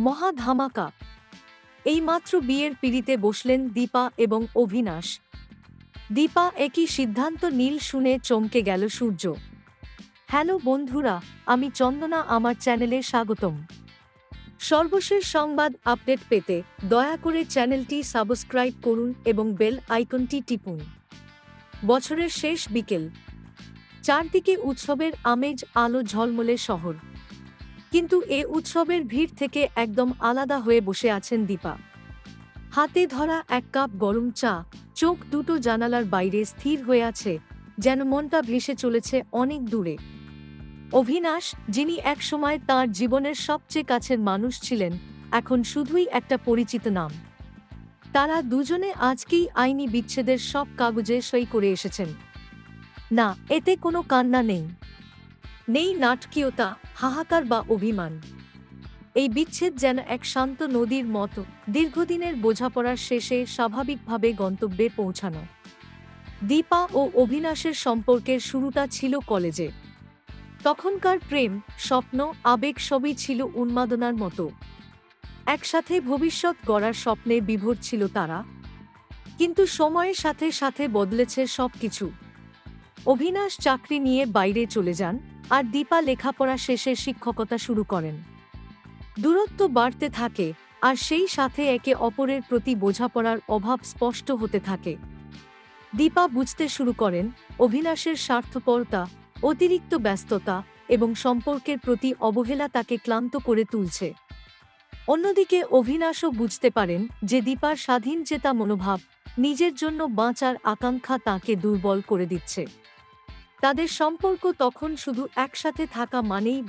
মহা ধামাকা এইমাত্র বিয়ের পিড়িতে বসলেন দীপা এবং অভিনাশ। দীপা একই সিদ্ধান্ত নীল শুনে চমকে গেল সূর্য। হ্যালো বন্ধুরা, আমি চন্দনা, আমার চ্যানেলে স্বাগতম। সর্বশেষ সংবাদ আপডেট পেতে দয়া করে চ্যানেলটি সাবস্ক্রাইব করুন এবং বেল আইকনটি টিপুন। বছরের শেষ বিকেল। চারদিকে উৎসবের আমেজ আলো ঝলমলে শহর। কিন্তু এ উৎসবের ভিড় থেকে একদম আলাদা হয়ে বসে আছেন দীপা। হাতে ধরা এক কাপ গরম চা, চোখ দুটো জানালার বাইরে স্থির হয়ে আছে, যেন মনটা ভেসে চলেছে অনেক দূরে। অভিনাশ, যিনি একসময় তার জীবনের সবচেয়ে কাছের মানুষ ছিলেন, এখন শুধুই একটা পরিচিত নাম। তারা দুজনে আজকেই আইনি বিচ্ছেদের সব কাগজে সই করে এসেছেন। না, এতে কোনো কান্না নেই। নেই নাটকীয়তা, হাহাকার বা অভিমান। এই বিচ্ছেদ যেন এক শান্ত নদীর মতো দীর্ঘদিনের বোঝাপড়ার শেষে স্বাভাবিকভাবে গন্তব্যে পৌঁছানো। দীপা ও অভিনাশের সম্পর্কের শুরুটা ছিল কলেজে। তখনকার প্রেম, স্বপ্ন, আবেগ সবই ছিল উন্মাদনার মতো। একসাথে ভবিষ্যৎ গড়ার স্বপ্নে বিভোর ছিল তারা। কিন্তু সময়ের সাথে সাথে বদলেছে সবকিছু। অভিনাশ চাকরি নিয়ে বাইরে চলে যান আর দীপা লেখাপড়া শেষে শিক্ষকতা শুরু করেন। দূরত্ব বাড়তে থাকে আর সেই সাথে একে অপরের প্রতি বোঝাপড়ার অভাব স্পষ্ট হতে থাকে। দীপা বুঝতে শুরু করেন অভিনাশের স্বার্থপরতা, অতিরিক্ত ব্যস্ততা এবং সম্পর্কের প্রতি অবহেলা তাকে ক্লান্ত করে তুলছে। অন্যদিকে অভিনাশও বুঝতে পারেন যে দীপার স্বাধীন চেতা মনোভাব নিজের জন্য বাঁচার আকাঙ্ক্ষা তাকে দুর্বল করে দিচ্ছে। তাদের সম্পর্ক তখন শুধু একসাথে থাকা মানেই